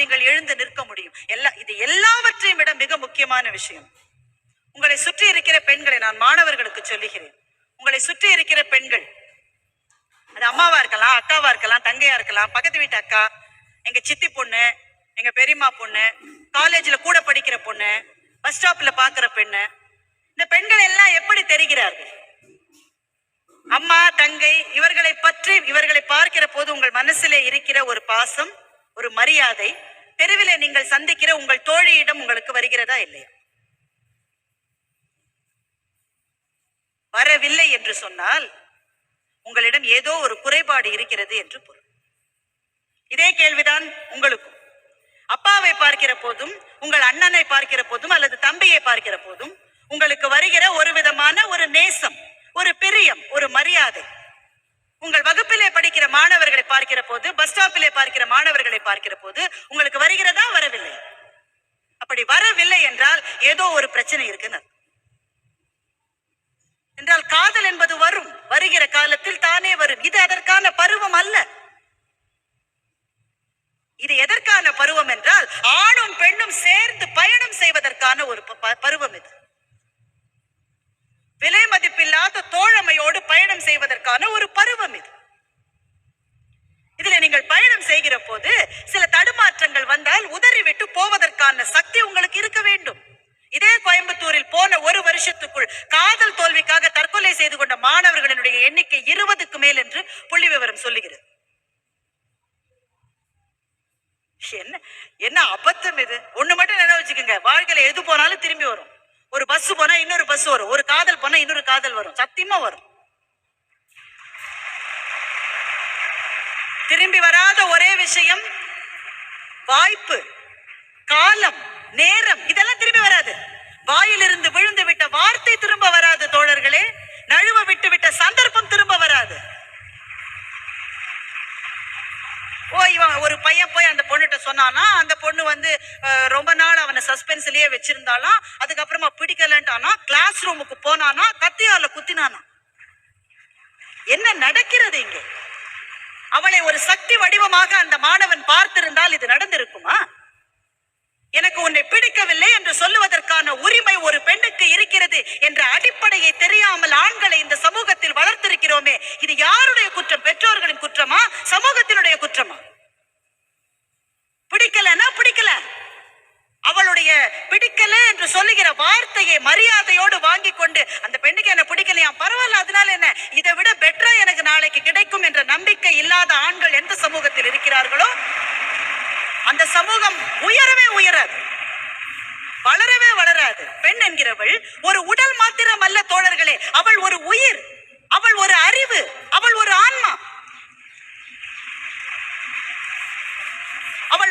நீங்கள் எழுந்து நிற்க முடியும். எல்லா இது எல்லாவற்றையும் விட மிக முக்கியமான விஷயம். உங்களை சுற்றி இருக்கிற பெண்களை நான் மாணவர்களுக்கு சொல்லுகிறேன். உங்களை சுற்றி இருக்கிற பெண்கள் அது அம்மாவா இருக்கலாம் அக்காவா இருக்கலாம் தங்கையா இருக்கலாம் பக்கத்து வீட்டு அக்கா எங்க சித்தி பொண்ணு எங்க பெரியம்மா பொண்ணு காலேஜ்ல கூட படிக்கிற பொண்ணு பஸ் ஸ்டாப்ல பாக்குற பெண்ணு இந்த பெண்கள் எல்லாம் எப்படி தெரிகிறார்கள்? அம்மா தங்கை இவர்களை பற்றி இவர்களை பார்க்கிற போது உங்கள் மனசுல இருக்கிற ஒரு பாசம் ஒரு மரியாதை தெருவிலே நீங்கள் சந்திக்கிற உங்கள் தோழியிடம் உங்களுக்கு வருகிறதா இல்லையா? வரவில்லை என்று சொன்னால் உங்களிடம் ஏதோ ஒரு குறைபாடு இருக்கிறது என்று பொருள். இதே கேள்விதான் உங்களுக்கும். அப்பாவை பார்க்கிற போதும் உங்கள் அண்ணனை பார்க்கிற போதும் அல்லது தம்பியை பார்க்கிற போதும் உங்களுக்கு வருகிற ஒரு விதமான ஒரு நேசம் ஒரு பிரியம் ஒரு மரியாதை. உங்கள் வகுப்பிலே படிக்கிற மாணவர்களை பார்க்கிற போது பஸ் ஸ்டாப்பிலே பார்க்கிற மாணவர்களை பார்க்கிற போது உங்களுக்கு வருகிறதா வரவில்லை? அப்படி வரவில்லை என்றால் ஏதோ ஒரு பிரச்சனை இருக்குன்னு என்றால் காதல் என்பது வரும். வருகிற காலத்தில் தானே வரும். இது அதற்கான பருவம் அல்ல. இது எதற்கான பருவம் என்றால் ஆணும் பெண்ணும் சேர்ந்து பயணம் செய்வதற்கான ஒரு ப- ப- பருவம் இது. மதிப்பில்லாத தோழமையோடு பயணம் செய்வதற்கான ஒரு பருவம் இது. இதுல நீங்கள் பயணம் செய்கிற போது சில தடுமாற்றங்கள் வந்தால் உதறிவிட்டு போவதற்கான சக்தி உங்களுக்கு இருக்க வேண்டும். இதே கோயம்புத்தூரில் போன ஒரு வருஷத்துக்குள் காதல் தோல்விக்காக தற்கொலை செய்து கொண்ட மாணவர்களினுடைய எண்ணிக்கை இருபதுக்கு மேல் என்று புள்ளி விவரம் சொல்லுகிறது. என்ன என்ன அபத்தம் இது? ஒண்ணு மட்டும் நினைவு வச்சுக்கோங்க. வாழ்க்கையில எது போனாலும் திரும்பி வரும். போனா வரும். ஒரு காதல் போனா இன்னொரு காதல் வரும். சத்தியமா வரும். திரும்பி வராத ஒரே விஷயம் வாய்ப்பு காலம் நேரம். இதெல்லாம் திரும்பி வராது. வாயிலிருந்து விழுந்து விட்ட வார்த்தை திரும்ப வராது தோழர்களே. நழுவ விட்டு விட்ட சந்தர்ப்பம் திரும்ப வராது. ஓ இவன் ஒரு பையன் போய் அந்த பொண்ணுகிட்ட சொன்னானா அந்த பொண்ணு வந்து ரொம்ப நாள் அவனை சஸ்பென்ஸ்லயே வச்சிருந்தாலாம் அதுக்கப்புறமா பிடிக்கலன்ட்டானா கிளாஸ் ரூமுக்கு போனானா கத்தியால குத்தினானா. என்ன நடக்கிறது இங்கே? அவளை ஒரு சக்தி வடிவமாக அந்த மாணவன் பார்த்திருந்தால் இது நடந்திருக்குமா? எனக்கு உன்னை பிடிக்கவில்லை என்று சொல்லுவதற்கான உரிமை ஒரு பெண்ணுக்கு இருக்கிறது என்ற அடிப்படையை தெரியாமல் ஆண்களை இந்த சமூகத்தில் வளர்த்திருக்கிறோமே. இது யாருடைய குற்றம்? பெற்றோர்களின் குற்றமா? சமூகத்தினுடைய குற்றமா பிடிக்கலன்னா பிடிக்கல அவளுடைய பிடிக்கல என்று சொல்லுகிற வார்த்தையை மரியாதையோடு வாங்கி கொண்டு அந்த பெண்ணுக்கு என்ன பிடிக்கலையா? பரவாயில்ல அதனால என்ன? இதை விட பெட்டரா எனக்கு நாளைக்கு கிடைக்கும் என்ற நம்பிக்கை இல்லாத ஆண்கள் எந்த சமூகத்தில் இருக்கிறார்களோ அந்த சமூகம் உயரவே உயராது. வளரவே வளராது. பெண் என்கிறவள் ஒரு உடல் மாத்திரம் அல்ல தோழர்களே அவள் ஒரு உயிர் அவள் ஒரு அறிவு அவள் ஒரு ஆன்மா.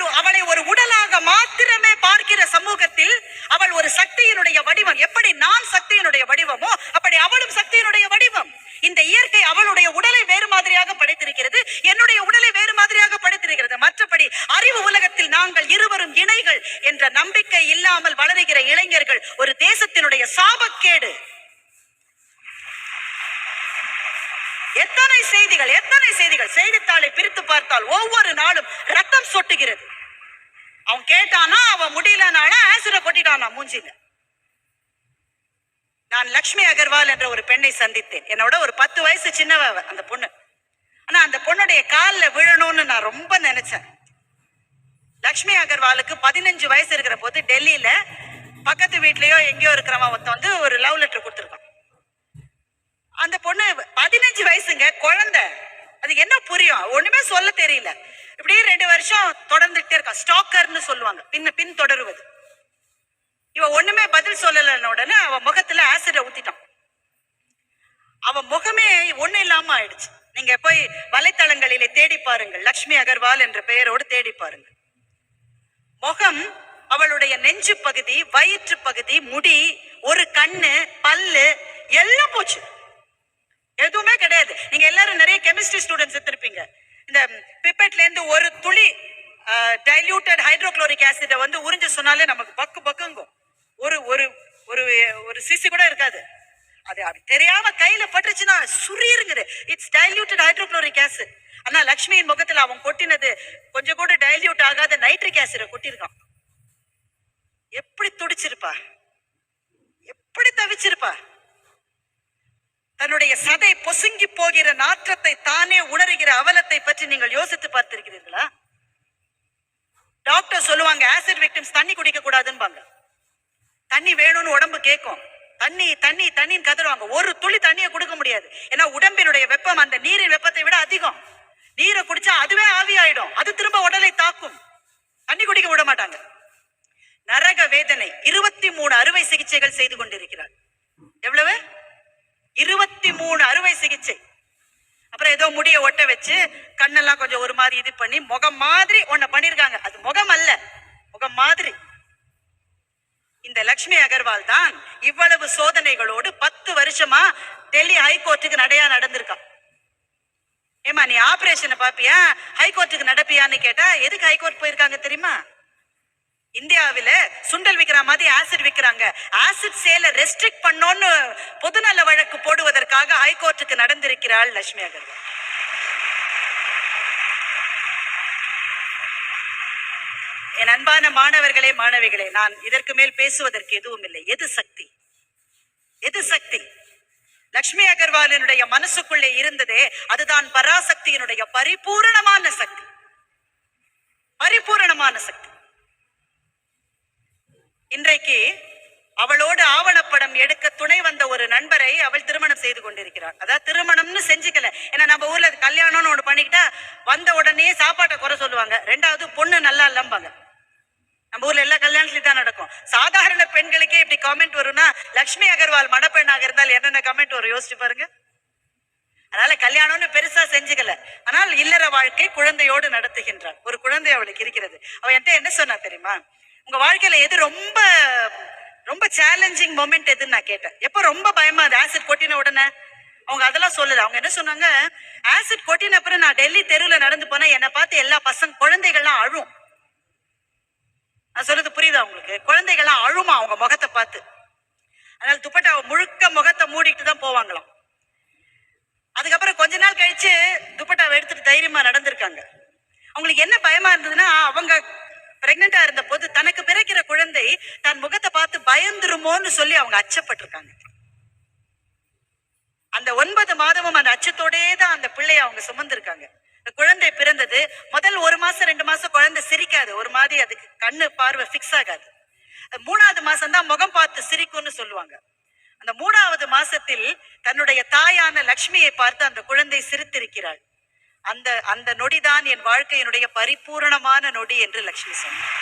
அவள் அவளை ஒரு உடலாக மாத்திரமே பார்க்கிற சமூகத்தில் அவள் ஒரு சக்தியினுடைய வடிவம். எப்படி நான் சக்தியினுடைய வடிவமோ அப்படி அவளும் சக்தியினுடைய வடிவம். இந்த இயற்கை அவளுடைய உடலை வேறு மாதிரியாக படைத்திருக்கிறது என்னுடைய உடலை வேறு மாதிரியாக படைத்திருக்கிறது. மற்றபடி அறிவு உலகத்தில் நாங்கள் இருவரும் இணைகள் என்ற நம்பிக்கை இல்லாமல் வளருகிற இளைஞர்கள் ஒரு தேசத்தினுடைய சாபக்கேடு. எத்தனை செய்திகள் எத்தனை செய்திகள் செய்தித்தாளை பிரித்து பார்த்தால் ஒவ்வொரு நாளும் ரத்தம் சொட்டுகிறது. அவன் கேட்டானா அவன் முடியலனால ஆசிட கொட்டிட்டானா மூஞ்சில நான் லக்ஷ்மி அகர்வால் என்ற ஒரு பெண்ணை சந்தித்தேன். என்னோட ஒரு பத்து வயசு சின்னவ அந்த பொண்ணு. ஆனா அந்த பொண்ணுடைய காலில் விழணும்னு நான் ரொம்ப நினைச்சேன். லக்ஷ்மி அகர்வாலுக்கு பதினஞ்சு வயசு இருக்கிற போது டெல்லியில பக்கத்து வீட்லயோ எங்கேயோ இருக்கிறவன் ஒருத்தன் வந்து ஒரு லவ் லெட்டர் கொடுத்துருக்கான். அந்த பொண்ணு பதினஞ்சு வயசுங்க குழந்தை. அது என்ன புரியும்? ஒண்ணுமே சொல்ல தெரியல. இப்படியே ரெண்டு வருஷம் தொடர்ந்துட்டே இருக்கா. ஸ்டாக்கர்னு சொல்லுவாங்க. பின் பின் தொடருவது இவ ஒண்ணுமே பதில் சொல்லலன்னு உடனே அவ முகத்துல ஆசிட ஊத்திட்டான். அவ முகமே ஒண்ணு இல்லாம ஆயிடுச்சு. நீங்க போய் வலைத்தளங்களிலே தேடி பாருங்கள். லக்ஷ்மி அகர்வால் என்ற பெயரோடு தேடி பாருங்கள். முகம் அவளுடைய நெஞ்சு பகுதி வயிற்று பகுதி முடி ஒரு கண்ணு பல்லு எல்லாம் போச்சு எதுவுமே கிடையாது நீங்க எல்லாரும் நிறைய கெமிஸ்ட்ரி ஸ்டூடெண்ட்ஸ் எடுத்திருப்பீங்க இந்த பிப்பெட்ல இருந்து ஒரு துளி டைல்யூட்டட் ஹைட்ரோக்ளோரிக் ஆசிட வந்து உறிஞ்சு சொன்னாலே நமக்கு பக்கு பக்குங்கும். ஒரு ஒரு ஒரு ஒரு சிசி கூட இருக்காது. அது அப்படி தெரியாம கையில பட்டுச்சுன்னா சுரீருங்குது இட்ஸ் டைல்யூட்டட் ஹைட்ரோக்ளோரிக் ஆசிட் ஆனா லக்ஷ்மியின் முகத்துல அவன் கொட்டினது கொஞ்சம் கூட டைல்யூட் ஆகாத நைட்ரிக் ஆசிட கொட்டியிருக்கான். எப்படி துடிச்சிருப்பா? எப்படி தவிச்சிருப்பா? தன்னுடைய சதை பொசுங்கி போகிற நாற்றத்தை தானே உணர்கிற அவலத்தை பற்றி நீங்கள் யோசித்து பார்த்திருக்கிறீர்களா? டாக்டர் சொல்லுவாங்க ஆசிட் விக்டிம்ஸ் தண்ணி குடிக்க கூடாதுன்னு தண்ணி வேணும்னு உடம்பு கேட்கும் தண்ணி தண்ணி தண்ணின்னு கதறுவாங்க. ஒரு துளி தண்ணியை கொடுக்க முடியாது. ஏன்னா உடம்பினுடைய வெப்பம் அந்த நீரின் வெப்பத்தை விட அதிகம். நீரை குடிச்சா அதுவே ஆவியாயிடும். அது திரும்ப உடலை தாக்கும். தண்ணி குடிக்க விட மாட்டாங்க. நரக வேதனை. இருபத்தி மூணு அறுவை சிகிச்சைகள் செய்து கொண்டிருக்கிறார். எவ்வளவு? இருபத்தி மூணு அறுவை சிகிச்சை. அப்புறம் ஏதோ முடிய ஒட்ட வச்சு கண்ணெல்லாம் கொஞ்சம் ஒரு மாதிரி இது பண்ணி முகம் மாதிரி ஒன்ன பண்ணிருக்காங்க. அது முகம் அல்ல. முகம் மாதிரி. இந்த லக்ஷ்மி அகர்வால் தான் இவ்வளவு சோதனைகளோடு பத்து வருஷமா டெல்லி ஹைகோர்ட்டுக்கு நடையா நடந்திருக்கான் ஏமா நீ ஆபரேஷனை பாப்பியா? ஹைகோர்ட்டுக்கு நடப்பியான்னு கேட்டா எதுக்கு ஹைகோர்ட் போயிருக்காங்க தெரியுமா? இந்தியாவில சுண்டல் விக்கிற மாதிரி ஆசிட் விக்கிறாங்க. ஆசிட் சேல ரெஸ்ட்ரிக்ட் பண்ணோன்னு பொதுநல வழக்கு போடுவதற்காக ஹைகோர்ட்டுக்கு நடந்திருக்கிறாள் லட்சுமி அகர்வால். என் அன்பான மாணவர்களே மாணவிகளே நான் இதற்கு மேல் பேசுவதற்கு எதுவும் இல்லை. எது சக்தி? எது சக்தி? லக்ஷ்மி அகர்வாலினுடைய மனசுக்குள்ளே இருந்ததே அதுதான் பராசக்தியினுடைய பரிபூரணமான சக்தி. பரிபூரணமான சக்தி. இன்றைக்கு அவளோடு ஆவணப்படம் எடுக்க துணை வந்த ஒரு நண்பரை அவள் திருமணம் செய்து கொண்டிருக்கிறார் அதாவது திருமணம்னு செஞ்சுக்கல. ஏன்னா நம்ம ஊர்ல கல்யாணம்னு ஒன்று பண்ணிக்கிட்டா வந்த உடனே சாப்பாட்டை குறை சொல்லுவாங்க. ரெண்டாவது பொண்ணு நல்லா இல்லம்பாங்க. நம்ம ஊர்ல எல்லா கல்யாணத்துலயும் தான் நடக்கும். சாதாரண பெண்களுக்கே இப்படி கமெண்ட் வரும்னா லக்ஷ்மி அகர்வால் மணப்பெண்ணாக இருந்தால் என்னென்ன கமெண்ட் வரும்? யோசிச்சு பாருங்க. அதனால கல்யாணம்னு பெருசா செஞ்சுக்கல. ஆனால் இல்லற வாழ்க்கை குழந்தையோடு நடத்துகின்றாள். ஒரு குழந்தை அவளுக்கு இருக்கிறது. அவ என்கிட்ட என்ன சொன்னா தெரியுமா? உங்க வாழ்க்கையில எது ரொம்ப ரொம்ப சேலஞ்சிங் மொமெண்ட் எதுன்னு நான் கேட்டேன். எப்போ ரொம்ப பயமா அது? ஆசிட் கொட்டின உடனே? அவங்க அதெல்லாம் சொல்லல. அவங்க என்ன சொன்னாங்க? ஆசிட் கொட்டின அப்புறம் நான் டெல்லி தெருவில் நடந்து போனா என்னை பார்த்து எல்லா பசங்க குழந்தைகள்லாம் அழும். நான் சொல்றது புரியுதா உங்களுக்கு? குழந்தைகள்லாம் அழுமா அவங்க முகத்தை பார்த்து. அதனால துப்பட்டாவை முழுக்க முகத்தை மூடிட்டு தான் போவாங்களாம். அதுக்கப்புறம் கொஞ்ச நாள் கழிச்சு துப்பட்டாவை எடுத்துட்டு தைரியமா நடந்திருக்காங்க. அவங்களுக்கு என்ன பயமா இருந்ததுன்னா அவங்க பிரெக்னெண்டா இருந்த போது தனக்கு பிறக்கிற குழந்தை தன் முகத்தை பார்த்து பயந்துருமோன்னு சொல்லி அவங்க அச்சப்பட்டிருக்காங்க. அந்த ஒன்பது மாதமும் அந்த அச்சத்தோடே தான் அந்த பிள்ளைய அவங்க சுமந்திருக்காங்க. குழந்தை பிறந்தது முதல் ஒரு மாசம் ரெண்டு மாசம் குழந்தை சிரிக்காது. ஒரு மாதிரி அதுக்கு கண்ணு பார்வை ஃபிக்ஸ் ஆகாது. மூணாவது மாசம் தான் முகம் பார்த்து சிரிக்கும்னு சொல்லுவாங்க. அந்த மூணாவது மாசத்தில் தன்னுடைய தாயான லக்ஷ்மியை பார்த்து அந்த குழந்தை சிரித்திருக்கிறாள். அந்த அந்த நொடிதான் என் வாழ்க்கையினுடைய பரிபூரணமான நொடி என்று லக்ஷ்மி சொன்னார்.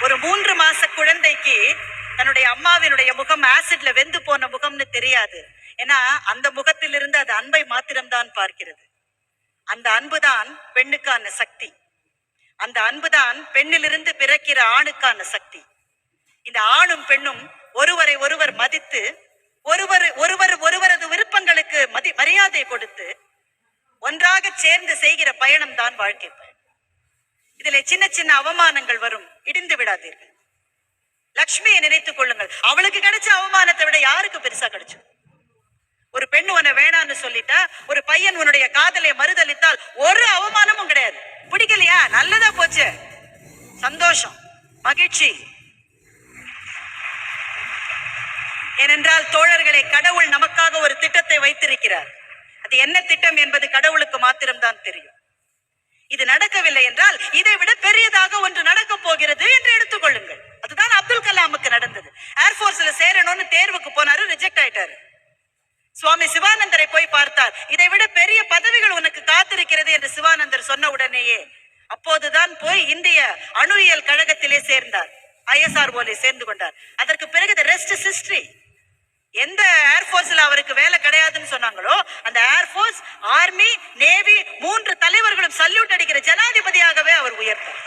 ஒரு மூன்று மாச குழந்தைக்கு தன்னுடைய அம்மாவினுடைய முகம் ஆசிட்ல வெந்து போன முகம்னு தெரியாது. ஏன்னா அந்த முகத்திலிருந்து அது அன்பை மாத்திரம்தான் பார்க்கிறது. அந்த அன்புதான் பெண்ணுக்கான சக்தி. அந்த அன்புதான் பெண்ணிலிருந்து பிறக்கிற ஆணுக்கான சக்தி. இந்த ஆணும் பெண்ணும் ஒருவரை ஒருவர் மதித்து ஒருவர் ஒருவர் ஒருவரது விருப்பங்களுக்கு மதி மரியாதை கொடுத்து ஒன்றாக சேர்ந்து செய்கிற பயணம் தான் வாழ்க்கை பயணம். இதிலே சின்ன சின்ன அவமானங்கள் வரும். இடிந்து விடாதீர்கள். லக்ஷ்மியை நினைத்துக் கொள்ளுங்கள். அவளுக்கு கிடைச்ச அவமானத்தை விட யாருக்கு பெருசா கிடைச்சு ஒரு பெண் உன்னை வேணான்னு சொல்லிட்டா ஒரு பையன் உன்னுடைய காதலை மறுதளித்தால் ஒரு அவமானமும் கிடையாது. பிடிக்கலையா? நல்லதா போச்சு. சந்தோஷம். மகிழ்ச்சி. ஏனென்றால் தோழர்களை கடவுள் நமக்காக ஒரு திட்டத்தை வைத்திருக்கிறார். அது என்ன திட்டம் என்பது கடவுளுக்கு மாத்திரம்தான் தெரியும். இது நடக்கவில்லை என்றால் இதை விட பெரியதாக ஒன்று நடக்க போகிறது என்று எடுத்துக்கொள்ளுங்கள் அதுதான் அப்துல் கலாமுக்கு நடந்தது. ஏர்போர்ஸ்ல சேரணும்னு தேர்வுக்கு போனாரு ரிஜெக்ட் ஆயிட்டாரு. சுவாமி சிவானந்தரை போய் பார்த்தார். இதை விட பெரிய பதவிகள் உனக்கு காத்திருக்கிறது என்று சிவானந்தர் சொன்ன உடனேயே அப்போதுதான் போய் இந்திய அணுவியல் கழகத்திலே சேர்ந்தார். ஐஎஸ்ஆர் போலே சேர்ந்து கொண்டார். அதற்கு பிறகு ரெஸ்ட் ஹிஸ்டரி எந்த ஏர்போர்ஸ்ல அவருக்கு வேலை கிடையாதுன்னு சொன்னாங்களோ அந்த ஏர்போர்ஸ் ஆர்மி நேவி மூன்று தலைவர்களும் சல்யூட் அடிக்கிற ஜனாதிபதியாகவே அவர் உயர்த்தார்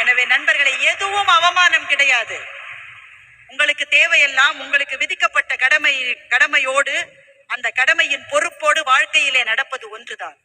எனவே நண்பர்களை எதுவும் அவமானம் கிடையாது. உங்களுக்கு தேவையெல்லாம் உங்களுக்கு விதிக்கப்பட்ட கடமை கடமையோடு அந்த கடமையின் பொறுப்போடு வாழ்க்கையிலே நடப்பது ஒன்றுதான்.